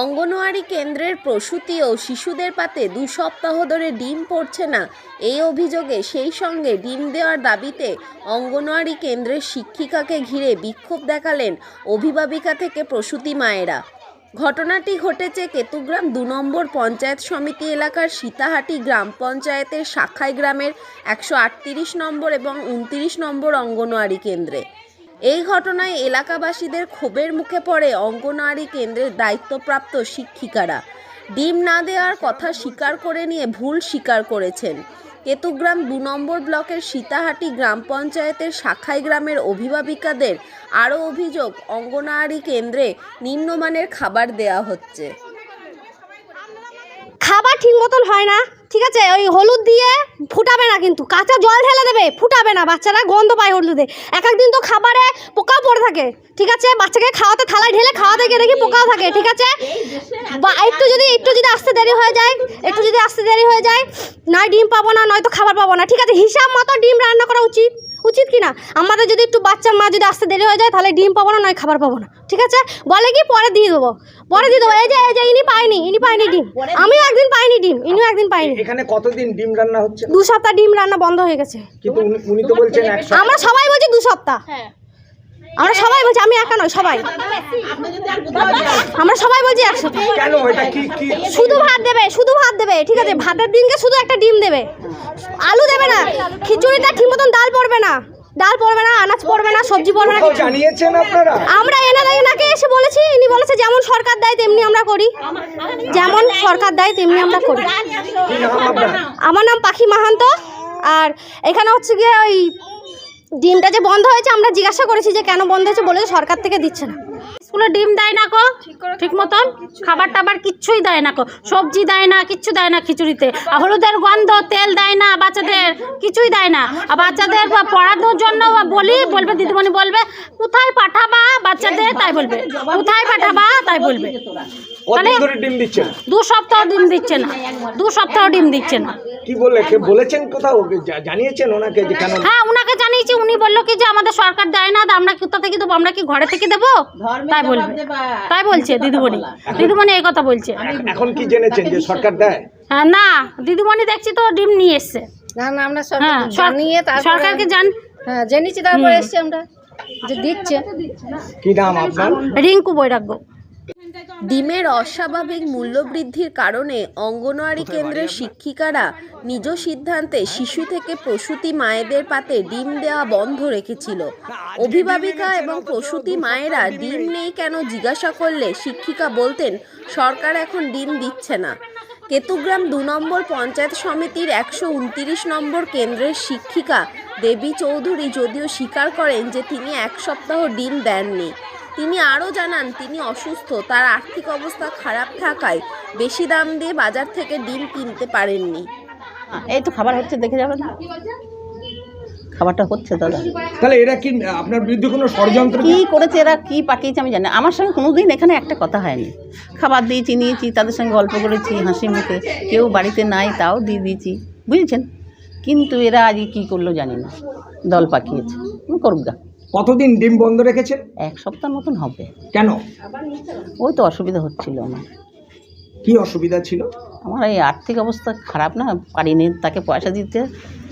অঙ্গনওয়াড়ি কেন্দ্রের প্রসূতি ও শিশুদের পাতে দু সপ্তাহ ধরে ডিম পড়ছে না। এই অভিযোগে সেই সঙ্গে ডিম দেওয়ার দাবিতে অঙ্গনওয়াড়ি কেন্দ্রের শিক্ষিকাকে ঘিরে বিক্ষোভ দেখালেন অভিভাবিকা থেকে প্রসূতি মায়েরা। ঘটনাটি ঘটেছে কেতুগ্রাম দু নম্বর পঞ্চায়েত সমিতি এলাকার সীতাহাটি গ্রাম পঞ্চায়েতের শাখাই গ্রামের একশো আটত্রিশ নম্বর এবং উনত্রিশ নম্বর অঙ্গনওয়াড়ি কেন্দ্রে। এই ঘটনায় এলাকাবাসীদের ক্ষোভের মুখে পড়ে অঙ্গনওয়াড়ি কেন্দ্রের দায়িত্বপ্রাপ্ত শিক্ষিকারা। ডিম না দেওয়ার কথা স্বীকার করে নিয়ে ভুল স্বীকার করেছেন। কেতুগ্রাম দু নম্বর ব্লকের সীতাহাটি গ্রাম পঞ্চায়েতের শাখাই গ্রামের অভিভাবিকাদের আরও অভিযোগ অঙ্গনওয়াড়ি কেন্দ্রে নিম্নমানের খাবার দেয়া হচ্ছে। খাবার ঠিক মতন হয় না। ঠিক আছে? ওই হলুদ দিয়ে ফুটাবে না কিন্তু। কাঁচা জল ঢেলে দেবে, ফুটাবে না। বাচ্চারা গন্ধ পায় হলুদে। এক একদিন তো খাবারে পোকাও পড়ে থাকে, ঠিক আছে? বাচ্চাকে খাওয়াতে, থালায় ঢেলে খাওয়াতে গিয়ে দেখি পোকাও থাকে, ঠিক আছে? বা একটু যদি একটু যদি আসতে দেরি হয়ে যায়, একটু যদি আসতে দেরি হয়ে যায়, নয় ডিম পাবো না, নয়তো খাবার পাবো না, ঠিক আছে? হিসাব মতো ডিম রান্না করা উচিত। উচিত কি না আমাদের যদি একটু বাচ্চা মা যদি আসতে দেরি হয়ে যায় তাহলে ডিম পাবো না নয় খাবার পাবো না। ঠিক আছে? বলে কি? পরে দিয়ে দেবো। পরে দিয়ে দেবো। এই যে এই যে ইনি পাইনি ইনি পাইনি ডিম। আমিও একদিন পাইনি ডিম ইনিও একদিন পাইনি। এখানে কতদিন ডিম রান্না হচ্ছে? দু সপ্তাহ ডিম রান্না বন্ধ হয়ে গেছে। কিন্তু উনি- তো বলছেন আমরা সবাই বলছি দু সপ্তাহ। আমরা সবাই বলছি আমি একা নয় সবাই। আমরা সবাই বলছি এক সপ্তাহ কেন? এটা কি কি শুধু ভাত দেবে শুধু ভাত দেবে ঠিক আছে? ভাতের দিনকে শুধু একটা ডিম দেবে। আলু দেবে না খিচুড়িটা ঠিক মতন ডাল পড়বে না। ডাল পড়বে না আনাজ পড়বে না সবজি পড়বে না জানিয়েছেন আপনারা? আমরা এনাকে এসে বলেছি ইনি বলেছে যেমন সরকার দেয় তেমনি আমরা করি। যেমন সরকার দেয় তেমনি আমরা করি। আমার নাম পাখি মাহান্ত আর এখানে হচ্ছে গিয়ে ওই ডিমটা যে বন্ধ হয়েছে আমরা জিজ্ঞাসা করেছি যে কেন বন্ধ হয়েছে বলে সরকার থেকে দিচ্ছে না। স্কুলে ডিম দেয় না কো? ঠিক মতন? খাবার টাবার কিচ্ছুই দেয় না কো। সবজি দেয় না কিচ্ছু দেয় না খিচুড়িতে। আর হলুদের গন্ধ তেল দেয় না বাচ্চাদের কিছুই দেয় না। আর বাচ্চাদের বা পড়ানোর জন্য বলি বলবে দিদিমণি বলবে কোথায় পাঠাবা বাচ্চাদের? তাই বলবে। কোথায় পাঠাবা? তাই বলবে। ডিম দিচ্ছেন দু সপ্তাহ ডিম দিচ্ছে না। দু সপ্তাহ ডিম দিচ্ছে না। কি বললে কে বলেছেন কোথাও? জানিয়েছেন ওনাকে হ্যাঁ জানিয়েছি উনি বলল কি যে আমাদের সরকার দেয় না আমরা কোথা থেকে দেবো? আমরা কি ঘরে থেকে দেবো? তাই বলবে। তাই বলছে দিদিমণি। দিদিমণি এই কথা বলছে। এখন কি জেনেছেন যে সরকার দেয়? হ্যাঁ না দিদিমণি দেখছি তো ডিম নিয়ে এসছে। না না আমরা হ্যাঁ সরকারকে জান হ্যাঁ জেনেছি তারপরে এসছি আমরা। যে দিচ্ছে। কি নাম আপনার? রিঙ্কু বৈরাগ্য। ডিমের অস্বাভাবিক মূল্যবৃদ্ধির কারণে অঙ্গনওয়াড়ি কেন্দ্রের শিক্ষিকারা নিজ সিদ্ধান্তে শিশু থেকে প্রসূতি মায়েদের পাতে ডিম দেওয়া বন্ধ রেখেছিল। অভিভাবিকা এবং প্রসূতি মায়েরা ডিম নেই কেন জিজ্ঞাসা করলে শিক্ষিকা বলতেন সরকার এখন ডিম দিচ্ছে না। কেতুগ্রাম দু নম্বর পঞ্চায়েত সমিতির একশো উনতিরিশ নম্বর কেন্দ্রের শিক্ষিকা দেবী চৌধুরী যদিও স্বীকার করেন যে তিনি এক সপ্তাহ ডিম দেননি। তিনি আরও জানান তিনি অসুস্থ তার আর্থিক অবস্থা খারাপ থাকায় বেশি দাম দিয়ে বাজার থেকে ডিম কিনতে পারেননি। এই তো খাবার হচ্ছে দেখে যাবেন। খাবারটা হচ্ছে দাদা। তাহলে এরা কি আপনার বিরুদ্ধে কোনো ষড়যন্ত্র কি করেছে এরা কি পাঠিয়েছে আমি জানি না। আমার সঙ্গে কোনোদিন এখানে একটা কথা হয়নি। খাবার দিয়েছি নিয়েছি তাদের সঙ্গে গল্প করেছি হাসি মুখে। কেউ বাড়িতে নাই তাও দিয়ে দিয়েছি। বুঝেছেন? কিন্তু এরা আজকে কী করল জানি না। দল পাকিয়েছে। হুম, করুক গা। কতদিন ডিম বন্ধ রেখেছেন? এক সপ্তাহ মতন হবে। কেন? ওই তো অসুবিধা হচ্ছিল আমার। কি অসুবিধা ছিল? আমার এই আর্থিক অবস্থা খারাপ না পারিনি তাকে পয়সা দিতে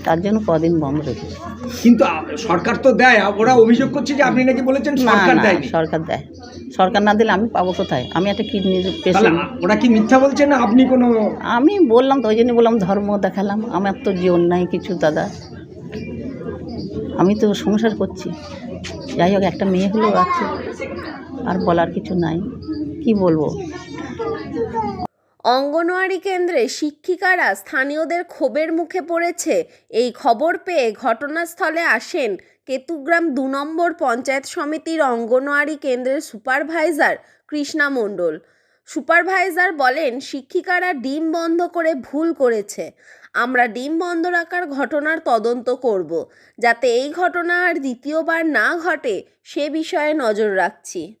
তার জন্য কদিন বন্ধ রেখেছি। কিন্তু সরকার তো দেয় ওরা অভিযোগ করছে যে আপনি নাকি বলেছেন সরকার না দেয়নি। সরকার দেয়। সরকার না দিলে আমি পাবো কোথায়? আমি একটা কিডনি পেশেন্ট। ওরা কি মিথ্যা বলছে না আপনি কোনো আমি বললাম তো ওই জন্য বললাম ধর্ম দেখালাম। আমার তো জীবন নাই কিছু দাদা। আমি তো সংসার করছি। যাই হোক, একটা মেয়ে হলেও আছে। আর বলার কিছু নাই। কি বলব? অঙ্গনওয়াড়ি কেন্দ্রে শিক্ষিকারা স্থানীয়দের ক্ষোভের মুখে পড়েছে। এই খবর পেয়ে ঘটনাস্থলে আসেন কেতুগ্রাম দু নম্বর পঞ্চায়েত সমিতির অঙ্গনওয়াড়ি কেন্দ্রের সুপারভাইজার কৃষ্ণা মণ্ডল। সুপারভাইজার বলেন, শিক্ষিকারা ডিম বন্ধ করে ভুল করেছে। আমরা ডিম বন্ধ রাখার ঘটনার তদন্ত করব, যাতে এই ঘটনা আর দ্বিতীয়বার না ঘটে সে বিষয়ে নজর রাখছি।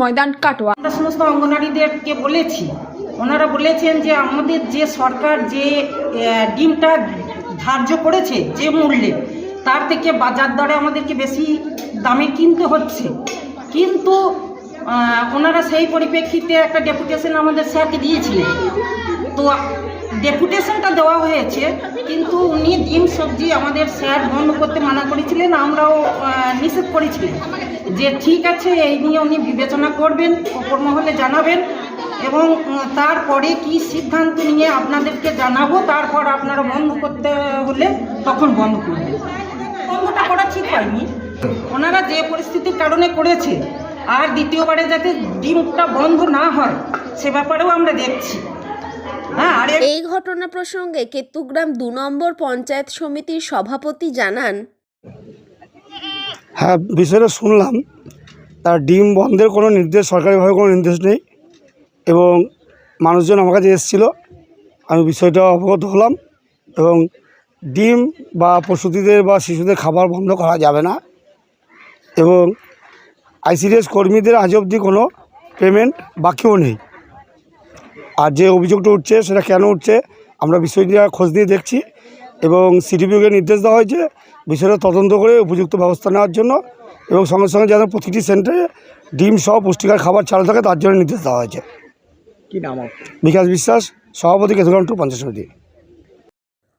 ময়দান কাটোয়া। আমরা সমস্ত অঙ্গনারীদেরকে বলেছি, ওনারা বলেছেন যে আমাদের যে সরকার যে ডিমটা ধার্য করেছে যে মূল্যে, তার থেকে বাজার দরে আমাদেরকে বেশি দামে কিনতে হচ্ছে। কিন্তু ওনারা সেই পরিপ্রেক্ষিতে একটা ডেপুটেশন আমাদের স্যারকে দিয়েছিলেন। তো ডেপুটেশনটা দেওয়া হয়েছে, কিন্তু উনি ডিম, সবজি আমাদের স্যার বন্ধ করতে মানা করেছিলেন, আমরাও নিষেধ করেছিলেন যে ঠিক আছে, এই নিয়ে উনি বিবেচনা করবেন, ওপর মহলে জানাবেন, এবং তারপরে কি সিদ্ধান্ত নিয়ে আপনাদেরকে জানাব, তারপর আপনারা বন্ধ করতে হলে তখন বন্ধ করবেন। বন্ধটা করা ঠিক হয়নি। ওনারা যে পরিস্থিতির কারণে করেছে, আর দ্বিতীয়বারে যাতে ডিমটা বন্ধ না হয়, সে ব্যাপারেও আমরা দেখছি। এই ঘটনা প্রসঙ্গে কেতুগ্রাম দু নম্বর পঞ্চায়েত সমিতির সভাপতি জানান। হ্যাঁ বিষয়টা শুনলাম। তার ডিম বন্ধের কোনো নির্দেশ সরকারিভাবে কোনো নির্দেশ নেই এবং মানুষজন আমার কাছে এসেছিল। আমি বিষয়টা অবগত হলাম এবং ডিম বা প্রসূতিদের বা শিশুদের খাবার বন্ধ করা যাবে না এবং আইসিডিএস কর্মীদের আজ অবধি কোনো পেমেন্ট বাকিও নেই। আর যে অভিযোগটা উঠছে সেটা কেন উঠছে আমরা বিষয়টা খোঁজ নিয়ে দেখছি এবং সিডিপিওকে নির্দেশ দেওয়া হয়েছে বিষয়টা তদন্ত করে উপযুক্ত ব্যবস্থা নেওয়ার জন্য এবং সঙ্গে সঙ্গে যেন প্রতিটি সেন্টারে ডিম সহ পুষ্টিকর খাবার চালু থাকে তার জন্য নির্দেশ দেওয়া হয়েছে। কি নাম? বিকাশ বিশ্বাস সভাপতি কেতুগ্রাম টু সমিতি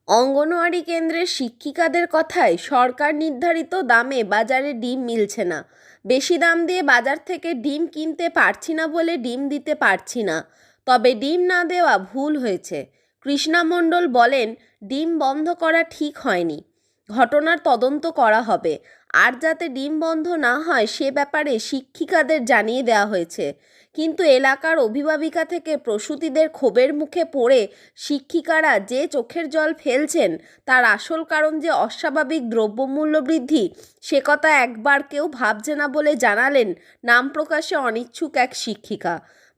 অঙ্গনওয়াড়ি কেন্দ্রের শিক্ষিকাদের কথায় সরকার নির্ধারিত দামে বাজারে ডিম মিলছে না। বেশি দাম দিয়ে বাজার থেকে ডিম কিনতে পারছি না বলে ডিম দিতে পারছি না। তবে ডিম না দেওয়া ভুল হয়েছে। কৃষ্ণা মণ্ডল বলেন, ডিম বন্ধ করা ঠিক হয়নি। ঘটনার তদন্ত করা হবে। আর যাতে ডিম বন্ধ না হয়, সে ব্যাপারে শিক্ষিকাদের জানিয়ে দেওয়া হয়েছে। কিন্তু এলাকার অভিভাবিকা থেকে প্রসূতিদের ক্ষোভের মুখে পড়ে শিক্ষিকারা যে চোখের জল ফেলছেন, তার আসল কারণ যে অস্বাভাবিক দ্রব্যমূল্য বৃদ্ধি, সে কথা একবার কেউ ভাবছে না বলে জানালেন নাম প্রকাশে অনিচ্ছুক এক শিক্ষিকা।